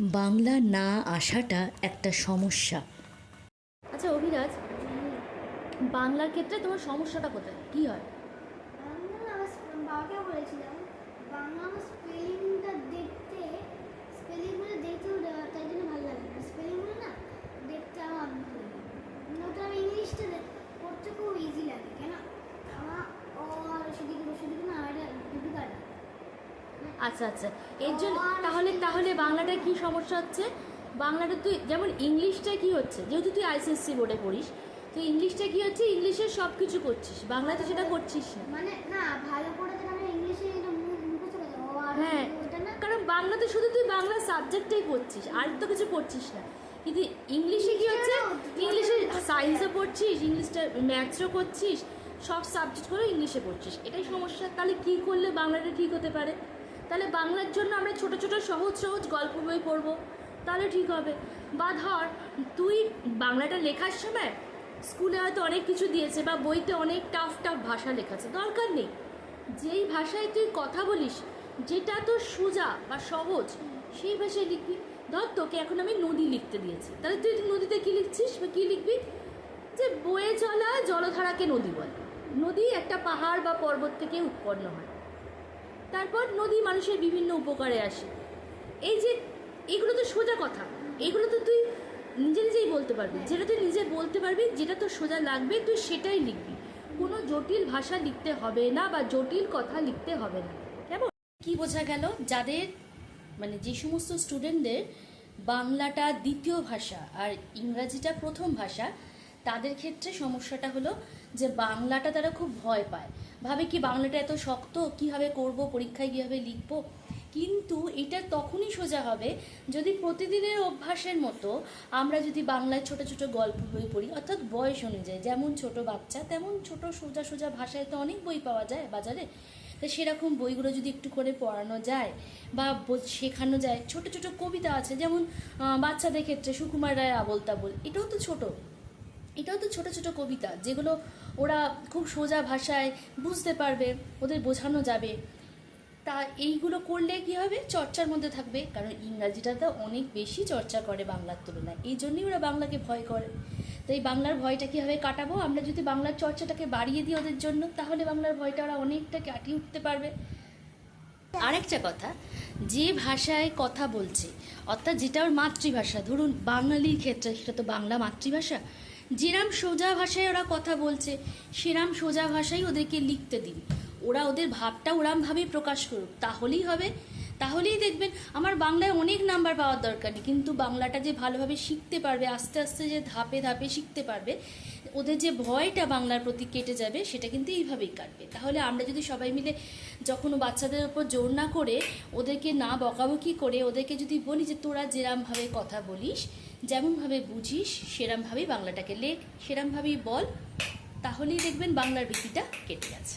বাংলা না আসাটা একটা সমস্যা। আচ্ছা অভিরাজ বাংলার ক্ষেত্রে তোমার সমস্যাটা কোথায়? কি হয়? বাংলা আমার বাবাকে বলেছিলাম। বাংলা আমার স্পেলিংটা দেখতে স্পেলিংগুলো দেখতেও দেওয়া তাই জন্য ভালো লাগে স্পেলিংগুলো না দেখতে আমার ভালো লাগে ওটা আমি ইংলিশটা দে- পড়তে খুব ইজি লাগে কেন আমার ও আর সেদিকে সেদিকে না আর ডিফিকাল্ট আচ্ছা আচ্ছা। এর জন্য তাহলে তাহলে বাংলাটা কি সমস্যা হচ্ছে? বাংলাটা তুই যেমন ইংলিশটা কি হচ্ছে? যেহেতু তুই আইসিএসসি বোর্ডে পড়িস তো ইংলিশটা কি হচ্ছে? ইংলিশে সব কিছু করছিস। বাংলাতে সেটা করছিস না। মানে না ভালো করে ইংলিশে হ্যাঁ। কারণ বাংলাতে শুধু তুই বাংলা সাবজেক্টটাই পড়ছিস আর তো কিছু পড়ছিস না। কিন্তু ইংলিশে কি হচ্ছে? ইংলিশে সায়েন্সও পড়ছিস ইংলিশটা ম্যাথসও করছিস সব সাবজেক্ট করে ইংলিশে পড়ছিস। এটাই সমস্যা। তাহলে কি করলে বাংলাটা ঠিক হতে পারে? তাহলে বাংলার জন্য আমরা ছোট ছোট সহজ সহজ গল্প বই পড়ব। তাহলে ঠিক হবে। বা ধর, তুই বাংলাটা লেখার সময় স্কুলে হয়তো অনেক কিছু দিয়েছে বা বইতে অনেক টাফ টাফ ভাষা লেখাছে, দরকার নেই। যেই ভাষায় তুই কথা বলিস, যেটা তো সোজা বা সহজ, সেই ভাষায় লিখবি। ধর তোকে এখন আমি নদী লিখতে দিয়েছি। তাহলে তুই নদীতে কী লিখছিস বা কী লিখবি? যে বয়ে চলা জলধারাকে নদী বলে। নদী একটা পাহাড় বা পর্বত থেকে উৎপন্ন হয়। তারপর নদী মানুষের বিভিন্ন উপকারে আসে। এই যে, এগুলো তো সোজা কথা। এগুলো তো তুই নিজে নিজেই বলতে পারবি। যেটা তুই নিজে বলতে পারবি, যেটা তোর সোজা লাগবে, তুই সেটাই লিখবি। কোনো জটিল ভাষা লিখতে হবে না বা জটিল কথা লিখতে হবে না। কেমন? কি বোঝা গেল? যাদের মানে যে সমস্ত স্টুডেন্টদের বাংলাটা দ্বিতীয় ভাষা আর ইংরাজিটা প্রথম ভাষা তাদের ক্ষেত্রে সমস্যাটা হলো যে বাংলাটা তারা খুব ভয় পায়। ভাবে কি বাংলাটা এত শক্ত, কীভাবে করব, পরীক্ষায় কীভাবে লিখব? কিন্তু এটা তখনই সোজা হবে যদি প্রতিদিনের অভ্যাসের মতো আমরা যদি বাংলায় ছোট ছোট গল্প বই পড়ি, অর্থাৎ বয়স অনুযায়ী, যেমন ছোট বাচ্চা, তেমন ছোট সোজা সোজা ভাষায় তো অনেক বই পাওয়া যায় বাজারে। তো সেরকম বইগুলো যদি একটু করে পড়ানো যায় বা শেখানো যায়, ছোট ছোট কবিতা আছে, যেমন বাচ্চাদের ক্ষেত্রে সুকুমার রায় আবল তাবল এটাও তো ছোট। এটাও তো ছোট ছোট কবিতা যেগুলো ওরা খুব সোজা ভাষায় বুঝতে পারবে, ওদের বোঝানো যাবে। তা এইগুলো করলে কি হবে? চর্চার মধ্যে থাকবে, কারণ ইংরাজিটা তো অনেক বেশি চর্চা করে বাংলার তুলনায়। এই জন্যই ওরা বাংলাকে ভয় করে। তো এই বাংলার ভয়টা কীভাবে কাটাবো? আমরা যদি বাংলার চর্চাটাকে বাড়িয়ে দিই ওদের জন্য, তাহলে বাংলার ভয়টা ওরা অনেকটা কাটিয়ে উঠতে পারবে। আরেকটা কথা, যে ভাষায় কথা বলছে, অর্থাৎ যেটা ওর মাতৃভাষা, ধরুন বাঙালির ক্ষেত্রে, সেটা তো বাংলা মাতৃভাষা যেরাম সোজা ভাষায় ওরা কথা বলছে, সেরাম সোজা ভাষায় ওদেরকে লিখতে দিন। ওরা ওদের ভাবটা ওরামভাবেই প্রকাশ করুক। তাহলেই হবে। তাহলেই দেখবেন আমার বাংলায় অনেক নাম্বার পাওয়ার দরকার নেই, কিন্তু বাংলাটা যে ভালোভাবে শিখতে পারবে, আস্তে আস্তে যে ধাপে ধাপে শিখতে পারবে ওদের যে ভয়টা বাংলার প্রতি কেটে যাবে, সেটা কিন্তু এইভাবেই কাটবে। তাহলে আমরা যদি সবাই মিলে যখন বাচ্চাদের ওপর জোর না করে ওদেরকে না বকাবকি করে ওদেরকে যদি বলি যে তোরা যেরামভাবে কথা বলিস, যেমনভাবে বুঝিস, সেরামভাবেই বাংলাটাকে লেখ, সেরামভাবেই বল, তাহলেই দেখবেন বাংলার ভীতিটা কেটে গেছে।